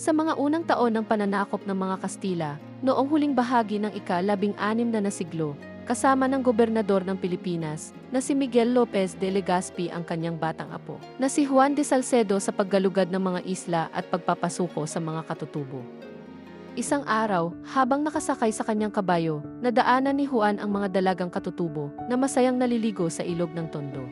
Sa mga unang taon ng pananakop ng mga Kastila, noong huling bahagi ng ika-labing-anim na nasiglo, kasama ng gobernador ng Pilipinas na si Miguel Lopez de Legazpi ang kanyang batang apo, na si Juan de Salcedo sa paggalugad ng mga isla at pagpapasuko sa mga katutubo. Isang araw, habang nakasakay sa kanyang kabayo, nadaanan ni Juan ang mga dalagang katutubo na masayang naliligo sa ilog ng tondo.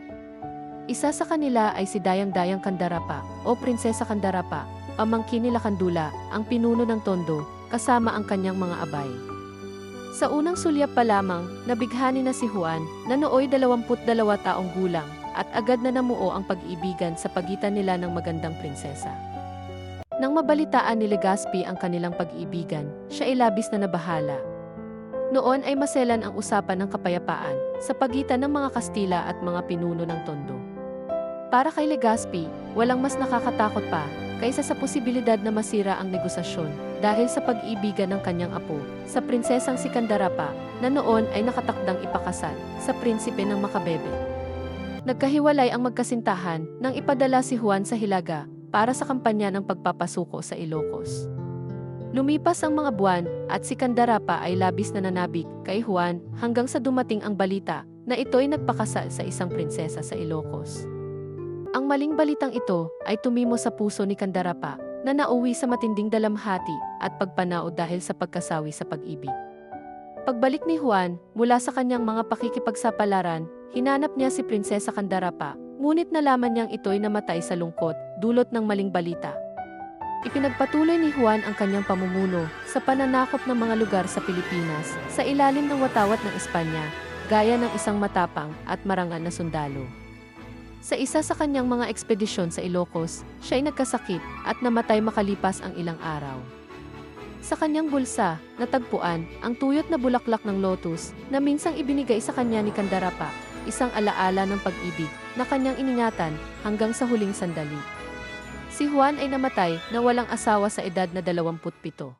Isa sa kanila ay si Dayang-Dayang Kandarapa o Prinsesa Kandarapa, pamangkin ni Lakandula, ang pinuno ng tondo, kasama ang kanyang mga abay. Sa unang sulyap pa lamang, nabighani na si Juan na nooy 22 taong gulang at agad na namuo ang pag-ibigan sa pagitan nila ng magandang prinsesa. Nang mabalitaan ni Legazpi ang kanilang pag-iibigan, siya ay labis na nabahala. Noon ay maselan ang usapan ng kapayapaan sa pagitan ng mga Kastila at mga pinuno ng Tondo. Para kay Legazpi, walang mas nakakatakot pa kaysa sa posibilidad na masira ang negosasyon dahil sa pag-ibigan ng kanyang apo sa prinsesang si Kandarapa na noon ay nakatakdang ipakasal sa prinsipe ng Makabebe. Nagkahiwalay ang magkasintahan nang ipadala si Juan sa Hilaga para sa kampanya ng pagpapasuko sa Ilocos. Lumipas ang mga buwan at si Kandarapa ay labis na nanabik kay Juan hanggang sa dumating ang balita na ito'y nagpakasal sa isang prinsesa sa Ilocos. Ang maling balitang ito ay tumimo sa puso ni Kandarapa na nauwi sa matinding dalamhati at pagpanao dahil sa pagkasawi sa pag-ibig. Pagbalik ni Juan mula sa kanyang mga pakikipagsapalaran, hinanap niya si Prinsesa Kandarapa, ngunit nalaman niyang ito'y namatay sa lungkot dulot ng maling balita. Ipinagpatuloy ni Juan ang kanyang pamumuno sa pananakop ng mga lugar sa Pilipinas sa ilalim ng watawat ng Espanya, gaya ng isang matapang at marangal na sundalo. Sa isa sa kanyang mga ekspedisyon sa Ilocos, siya ay nagkasakit at namatay makalipas ang ilang araw. Sa kanyang bulsa, natagpuan ang tuyot na bulaklak ng lotus na minsang ibinigay sa kanya ni Kandarapa, isang alaala ng pag-ibig na kanyang iningatan hanggang sa huling sandali. Si Juan ay namatay na walang asawa sa edad na 27.